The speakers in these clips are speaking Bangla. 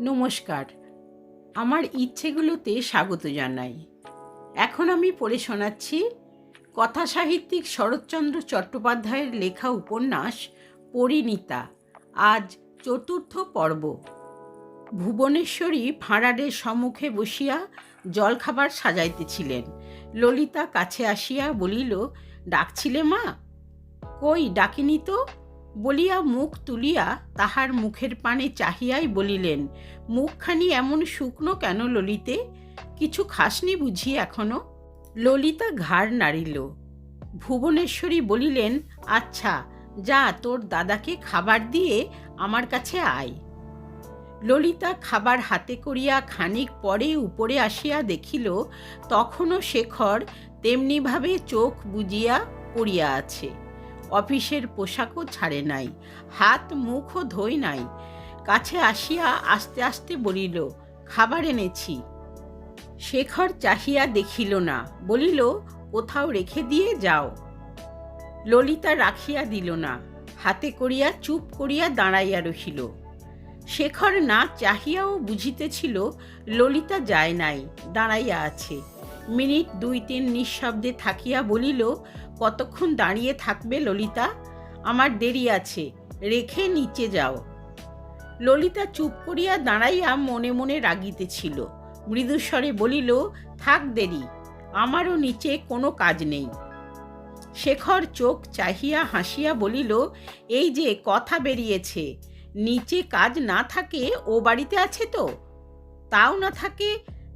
নমস্কার। আমার ইচ্ছেগুলোতে স্বাগত জানাই। এখন আমি পড়ে শোনাচ্ছি কথা সাহিত্যিক শরৎচন্দ্র চট্টোপাধ্যায়ের লেখা উপন্যাস পরিণীতা। আজ চতুর্থ পর্ব। ভুবনেশ্বরী ভাঁড়ারের সম্মুখে বসিয়া জলখাবার সাজাইতেছিলেন। ললিতা কাছে আসিয়া বলিল, ডাকছিলে মা? কই, ডাকিনি তো? বলিয়া মুখ তুলিয়া তাহার মুখের পানে চাহিয়াই বলিলেন, মুখখানি এমন শুকনো কেন ললিতে? কিছু খাসনি বুঝি এখনও? ললিতা ঘাড় নাড়িল। ভুবনেশ্বরী বলিলেন আচ্ছা যা, তোর দাদাকে খাবার দিয়ে আমার কাছে আয়। ললিতা খাবার হাতে করিয়া খানিক পরে উপরে আসিয়া দেখিল, তখনও শেখর তেমনিভাবে চোখ বুজিয়া পড়িয়া আছে। অফিসের পোশাকও ছাড়ে নাই, হাত মুখও ধোই নাই। কাছে আসিয়া আস্তে আস্তে বলিল, খাবার এনেছি। শেখর চাহিয়া দেখিল না, বলিল, কোথাও রেখে দিয়ে যাও। ললিতা রাখিয়া দিল না, হাতে করিয়া চুপ করিয়া দাঁড়াইয়া রহিল। শেখর না চাহিয়াও বুঝিতেছিল, ললিতা যায় নাই, দাঁড়াইয়া আছে। মিনিট দুই তিন নিঃশব্দে থাকিয়া বলিল কতক্ষণ দাঁড়িয়ে থাকবে ললিতা? আমার দেরি আছে, রেখে নিচে যাও। ললিতা চুপ করিয়া দাঁড়াইয়া মনে মনে রাগিতেছিল। মৃদুস্বরে বলিল, থাক দেরি, আমারও নিচে কোনো কাজ নেই। শেখর চোখ চাহিয়া হাসিয়া বলিল, এই যে কথা বেরিয়েছে, নিচে কাজ না থাকে ও বাড়িতে আছে তো? তাও না থাকে,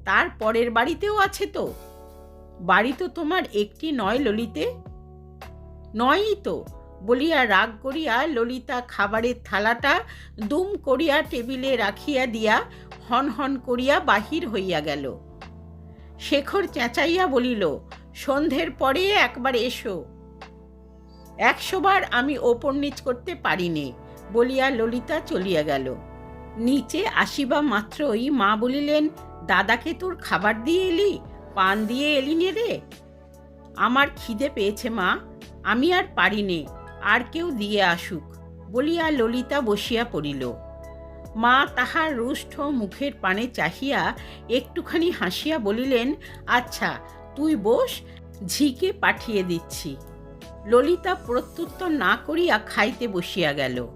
তার পরের বাড়িতেও আছে তো? বাড়ি তো তোমার একটি নয় ললিতে। নয়ই তো। বলিয়া রাগ করিয়া ললিতা খাবারের থালাটা দুম করিয়া টেবিলে রাখিয়া দিয়া হন হন করিয়া বাহির হইয়া গেল। শেখর চেঁচাইয়া বলিল, সন্ধ্যের পরে একবার এসো। একশোবার আমি ওপর নিচ করতে পারিনি? বলিয়া ললিতা চলিয়া গেল। নিচে আসিবা মাত্রই মা বলিলেন, দাদাকে তোর খাবার দিয়ে এলি? পান দিয়ে এলি নে রে? আমার খিদে পেয়েছে মা। আমি আর পারি নে আর কেউ দিয়ে আসুক, বলিয়া ললিতা বসিয়া পড়িল। মা তাহার রুষ্ঠ মুখের পানে চাহিয়া একটুখানি হাসিয়া বলিলেন আচ্ছা তুই বস, ঝিকে পাঠিয়ে দিচ্ছি। ললিতা প্রত্যুত্তর না করিয়া খাইতে বসিয়া গেল।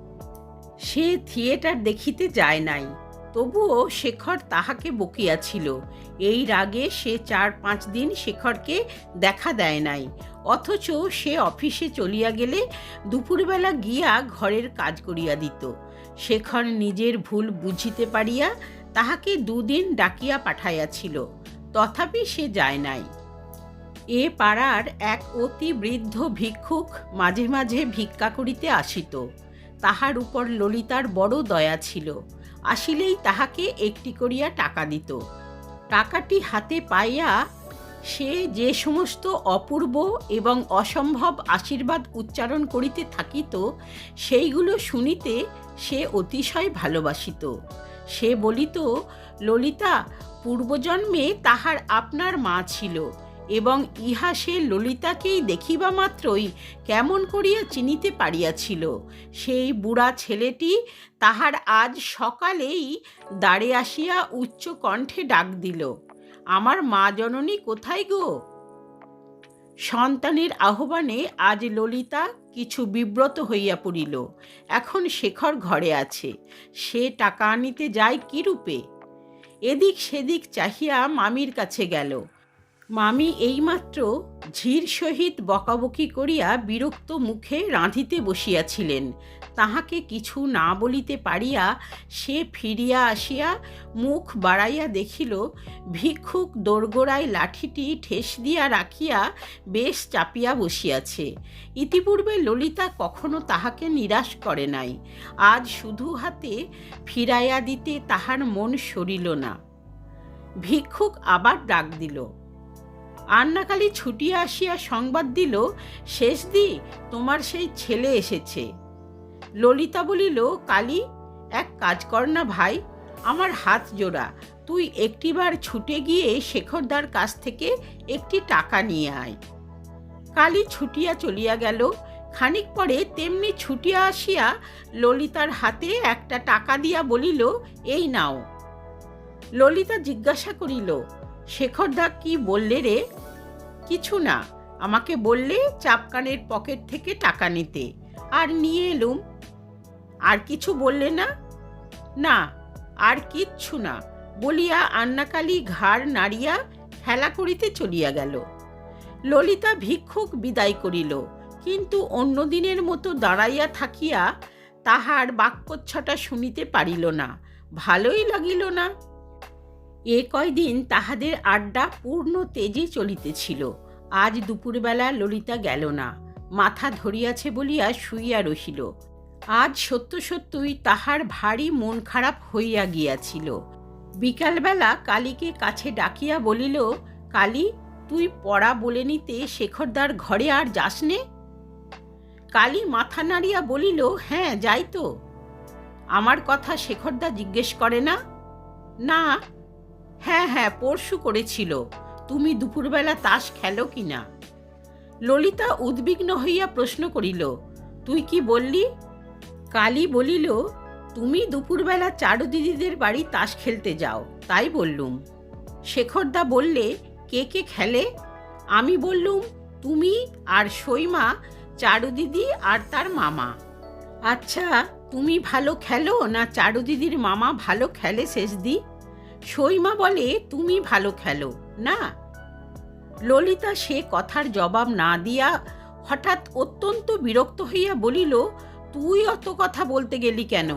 সে থিয়েটার দেখিতে যায় নাই। তবুও শেখর তাহাকে বকিয়াছিল এই রাগে সে চার পাঁচ দিন শেখরকে দেখা দেয় নাই। অথচ সে অফিসে চলিয়া গেলে দুপুরবেলা গিয়া ঘরের কাজ করিয়া দিত। শেখর নিজের ভুল বুঝিতে পারিয়া তাহাকে দুদিন ডাকিয়া পাঠাইয়াছিল তথাপি সে যায় নাই। এ পাড়ার এক অতি বৃদ্ধ ভিক্ষুক মাঝে মাঝে ভিক্ষা করিতে আসিত। তাহার উপর ললিতার বড় দয়া ছিল। আসিলেই তাহাকে একটি করিয়া টাকা দিত। টাকাটি হাতে পাইয়া সে যে সমস্ত অপূর্ব এবং অসম্ভব আশীর্বাদ উচ্চারণ করিতে থাকিত, সেইগুলো শুনিতে সে অতিশয় ভালোবাসিত। সে বলিত, ললিতা, পূর্বজন্মে তাহার আপনার মা ছিল। এবং ইহা সে ললিতাকেই দেখিবা মাত্রই কেমন করিয়া চিনিতে পারিয়াছিল। সেই বুড়া ছেলেটি তাহার আজ সকালেই দাঁড়ে আসিয়া উচ্চ কণ্ঠে ডাক দিল, আমার মা জননী কোথায় গো? সন্তানের আহ্বানে আজ ললিতা কিছু বিব্রত হইয়া পড়িল, এখন শেখর ঘরে আছে, সে টাকা আনিতে যায় কি রূপে এদিক সেদিক চাহিয়া মামির কাছে গেল মামি এইমাত্র ঝির সহিত বকাবকি করিয়া বিরক্ত মুখে রাঁধিতে বসিয়াছিলেন। তাহাকে কিছু না বলিতে পারিয়া সে ফিরিয়া আসিয়া মুখ বাড়াইয়া দেখিল, ভিক্ষুক দোরগোড়ায় লাঠিটি ঠেস দিয়া রাখিয়া বেশ চাপিয়া বসিয়াছে। ইতিপূর্বে ললিতা কখনো তাহাকে নিরাশ করে নাই। আজ শুধু হাতে ফিরাইয়া দিতে তাহার মন সরিল না। ভিক্ষুক আবার ডাক দিল আন্নাকালী ছুটিয়া আসিয়া সংবাদ দিল, শেষ দি, তোমার সেই ছেলে এসেছে। ললিতা বলিল, কালী, এক কাজ কর না ভাই, আমার হাত জোড়া। তুই একটিবার ছুটে গিয়ে শেখরদার কাছ থেকে একটি টাকা নিয়ে আয়। কালি ছুটিয়া চলিয়া গেল। খানিক পরে তেমনি ছুটিয়া আসিয়া ললিতার হাতে একটা টাকা দিয়া বলিল, এই নাও। ললিতা জিজ্ঞাসা করিল শেখরদা কি বললে রে? কিছু না, আমাকে বললে চাপকানের পকেট থেকে টাকা নিতে। আর নিয়ে এলুম। আর কিছু বললে না? না, আর কিচ্ছু না, বলিয়া আন্নাকালী ঘাড় নাড়িয়া খেলা করিতে চলিয়া গেল। ললিতা ভিক্ষুক বিদায় করিল, কিন্তু অন্য দিনের মতো দাঁড়াইয়া থাকিয়া তাহার বাক্যচ্ছটা শুনিতে পারিল না। ভালোই লাগিল না। এ কয়দিন তাহাদের আড্ডা পূর্ণ তেজে চলিতেছিল। আজ দুপুরবেলা ললিতা গেল না। মাথা ধরিয়াছে বলিয়া শুইয়া রহিল। আজ সত্য সত্যই তাহার ভারী মন খারাপ হইয়া গিয়াছিল। বিকালবেলা কালীকে কাছে ডাকিয়া বলিল, কালী, তুই পড়া বলে নিতে শেখরদার ঘরে আর যাস নে? কালী মাথা নাড়িয়া বলিল হ্যাঁ যাই তো। আমার কথা শেখরদা জিজ্ঞেস করে না? না হ্যাঁ হ্যাঁ পরশু করেছিল। তুমি দুপুরবেলা তাস খেলো কি না? ললিতা উদ্বিগ্ন হইয়া প্রশ্ন করিল, তুই কি বললি? কালী বলিল, তুমি দুপুরবেলা চারু দিদিদের বাড়ি তাস খেলতে যাও, তাই বললুম। শেখরদা বললে, কে কে খেলে? আমি বললুম, তুমি আর সইমা চারু দিদি আর তার মামা। আচ্ছা তুমি ভালো খেলো না চারু দিদির মামা ভালো খেলে শেষদি? সইমা বলে, তুমি ভালো খেলো। না। ললিতা সে কথার জবাব না দিয়া হঠাৎ অত্যন্ত বিরক্ত হইয়া বলিল, তুই অত কথা বলতে গেলি কেন?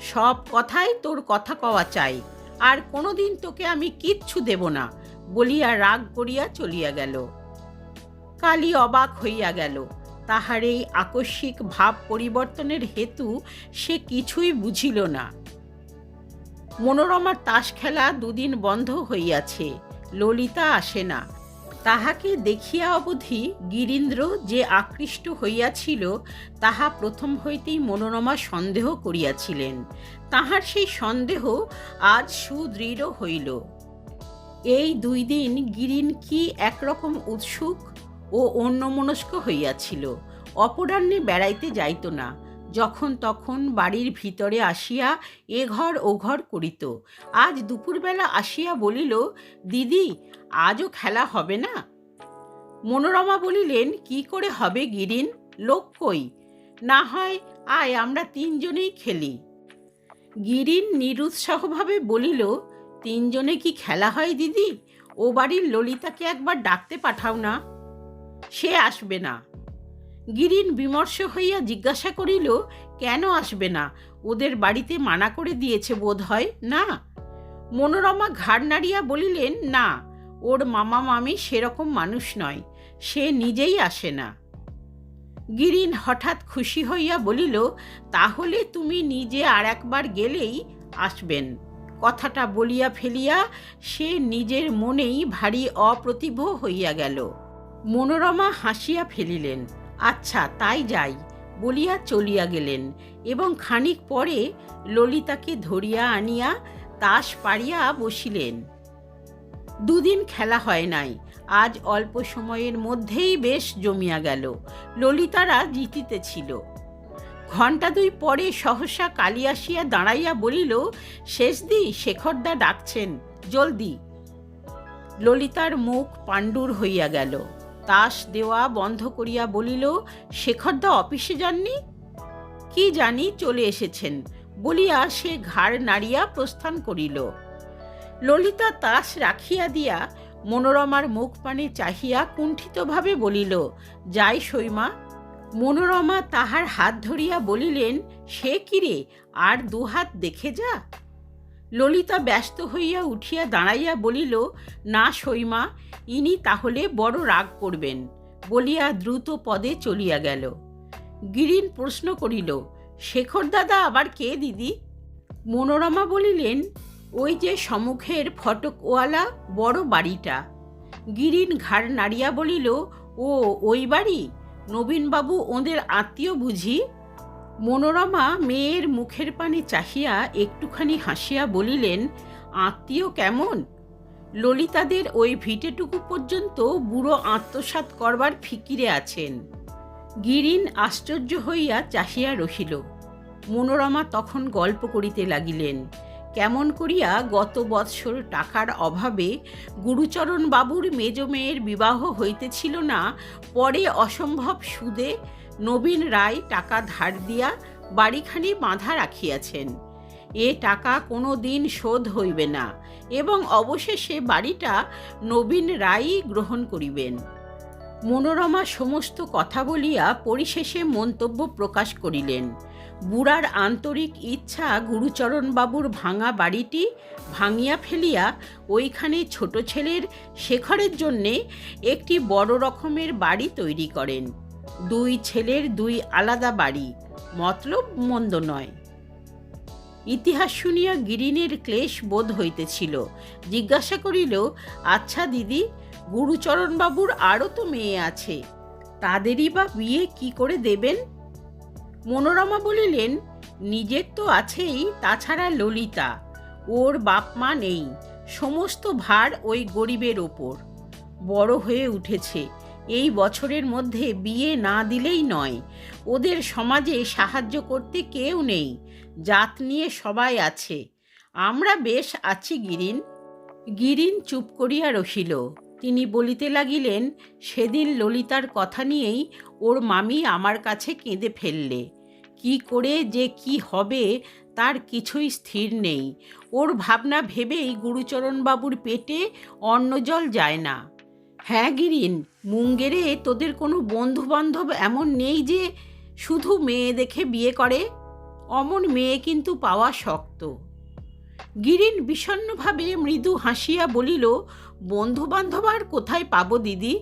সব কথাই তোর কথা কওয়া চাই। আর কোনোদিন তোকে আমি কিচ্ছু দেব না। বলিয়া রাগ করিয়া চলিয়া গেল। কালী অবাক হইয়া গেল। তাহার এই আকস্মিক ভাব পরিবর্তনের হেতু সে কিছুই বুঝিল না। মনোরমার তাস খেলা দুদিন বন্ধ হইয়াছে, ললিতা আসে না। তাহাকে দেখিয়া অবধি গিরীন্দ্র যে আকৃষ্ট হইয়াছিল, তাহা প্রথম হইতেই মনোরমা সন্দেহ করিয়াছিলেন। তাহার সেই সন্দেহ আজ সুদৃঢ় হইল। এই দুই দিন গিরিন কি একরকম উৎসুক ও অন্যমনস্ক হইয়াছিল, অপরাহ্নে বেড়াইতে যাইত না। যখন তখন বাড়ির ভিতরে আসিয়া এ ঘর ও ঘর করিত। আজ দুপুরবেলা আসিয়া বলিল, দিদি, আজও খেলা হবে না? মনোরমা বলিলেন, কি করে হবে গিরিন? লোক কই? না হয় আয় আমরা তিনজনেই খেলি। গিরিন নিরুৎসাহভাবে বলিল, তিনজনে কি খেলা হয় দিদি? ও বাড়ির ললিতাকে একবার ডাকতে পাঠাও না। সে আসবে না। গিরিন বিমর্ষ হইয়া জিজ্ঞাসা করিল, কেন আসবে না? ওদের বাড়িতে মানা করে দিয়েছে বোধ হয়, না? মনোরমা ঘাড় নাড়িয়া বলিলেন, না, ওর মামা মামি সেরকম মানুষ নয়, সে নিজেই আসে না। গিরিন হঠাৎ খুশি হইয়া বলিল, তাহলে তুমি নিজে আর একবার গেলেই আসবেন। কথাটা বলিয়া ফেলিয়া সে নিজের মনেই ভারী অপ্রতিভ হইয়া গেল। মনোরমা হাসিয়া ফেলিলেন আচ্ছা তাই যাই, বলিয়া চলিয়া গেলেন এবং খানিক পরে ললিতাকে ধরিয়া আনিয়া তাস পাড়িয়া বসিলেন। দুদিন খেলা হয় নাই, আজ অল্প সময়ের মধ্যেই বেশ জমিয়া গেল, ললিতারা জিতিতেছিল। ঘণ্টা দুই পরে সহসা কালী আসিয়া দাঁড়াইয়া বলিল শেষদি শেখরদা ডাকছেন, জলদি। ললিতার মুখ পাণ্ডুর হইয়া গেল। তাস দেওয়া বন্ধ করিয়া বলিল, শেখরদা অফিসে যাননি? কি জানি, চলে এসেছেন। বলিয়া সে ঘাড় নাড়িয়া প্রস্থান করিল। ললিতা তাস রাখিয়া দিয়া মনোরমার মুখ পানে চাহিয়া কুণ্ঠিতভাবে বলিল, যাই সৈমা। মনোরমা তাহার হাত ধরিয়া বলিলেন, সে কিরে আর দুহাত দেখে যা। ললিতা ব্যস্ত হইয়া উঠিয়া দাঁড়াইয়া বলিল, না সইমা ইনি তাহলে বড় রাগ করবেন। বলিয়া দ্রুত পদে চলিয়া গেল। গিরিন প্রশ্ন করিল, শেখর দাদা আবার কে দিদি? মনোরমা বলিলেন, ওই যে সম্মুখের ফটকওয়ালা বড় বাড়িটা। গিরিন ঘাড় নাড়িয়া বলিল, ও, ওই বাড়ি? নবীনবাবু ওদের আত্মীয় বুঝি? মনোরমা মেয়ের মুখের পানে চাহিয়া একটুখানি হাসিয়া বলিলেন, আত্মীয় কেমন? ললিতাদের ওই ভিটেটুকু পর্যন্ত বুড়ো আত্মসাত করবার ফিকিরে আছেন। গিরিন আশ্চর্য হইয়া চাহিয়া রহিল। মনোরমা তখন গল্প করিতে লাগিলেন কেমন করিয়া গত বৎসর টাকার অভাবে গুরুচরণ বাবুর মেজ মেয়ের বিবাহ হইতেছিল না, পরে অসম্ভব সুদে নবীন রায় টাকা ধার দিয়া বাড়িখানি বাঁধা রাখিয়াছেন। এ টাকা কোনো দিন শোধ হইবে না এবং অবশেষে বাড়িটা নবীন রায়ই গ্রহণ করিবেন। মনোরমা সমস্ত কথা বলিয়া পরিশেষে মন্তব্য প্রকাশ করিলেন। বুড়ার আন্তরিক ইচ্ছা গুরুচরণবাবুর ভাঙা বাড়িটি ভাঙিয়া ফেলিয়া ওইখানে ছোট ছেলের শেখরের জন্যে একটি বড় রকমের বাড়ি তৈরি করেন। দুই ছেলের দুই আলাদা বাড়ি, মতলব মন্দ নয়। ইতিহাস শুনিয়া গিরিনের ক্লেশ বোধ হইতেছিল। জিজ্ঞাসা করিল আচ্ছা দিদি, গুরুচরণবাবুর আরও তো মেয়ে আছে, তাদেরই বা বিয়ে কি করে দেবেন? মনোরমা বলিলেন, নিজের তো আছেই, তাছাড়া ললিতা, ওর বাপ মা নেই, সমস্ত ভার ওই গরিবের ওপর। বড় হয়ে উঠেছে, এই বছরের মধ্যে বিয়ে না দিলেই নয়, ওদের সমাজে সাহায্য করতে কেউ নেই, জাত নিয়ে সবাই আছে, আমরা বেশ আছি গিরিন। গিরিন চুপ করিয়া রহিল। তিনি বলিতে লাগিলেন, সেদিন ললিতার কথা নিয়েই ওর মামি আমার কাছে কেঁদে ফেললে। কি করে যে কি হবে তার কিছুই স্থির নেই। ওর ভাবনা ভেবেই গুরুচরণবাবুর পেটে অন্ন জল যায় না। হ্যাঁ গিরিন, মুঙ্গেরে তোদের কোনো বন্ধু বান্ধব এমন নেই যে শুধু মেয়ে দেখে বিয়ে করে? অমন মেয়ে কিন্তু পাওয়া শক্ত। গিরিন বিষণ্নভাবে মৃদু হাসিয়া বলিল বন্ধু বান্ধব আর কোথায় পাবো দিদি?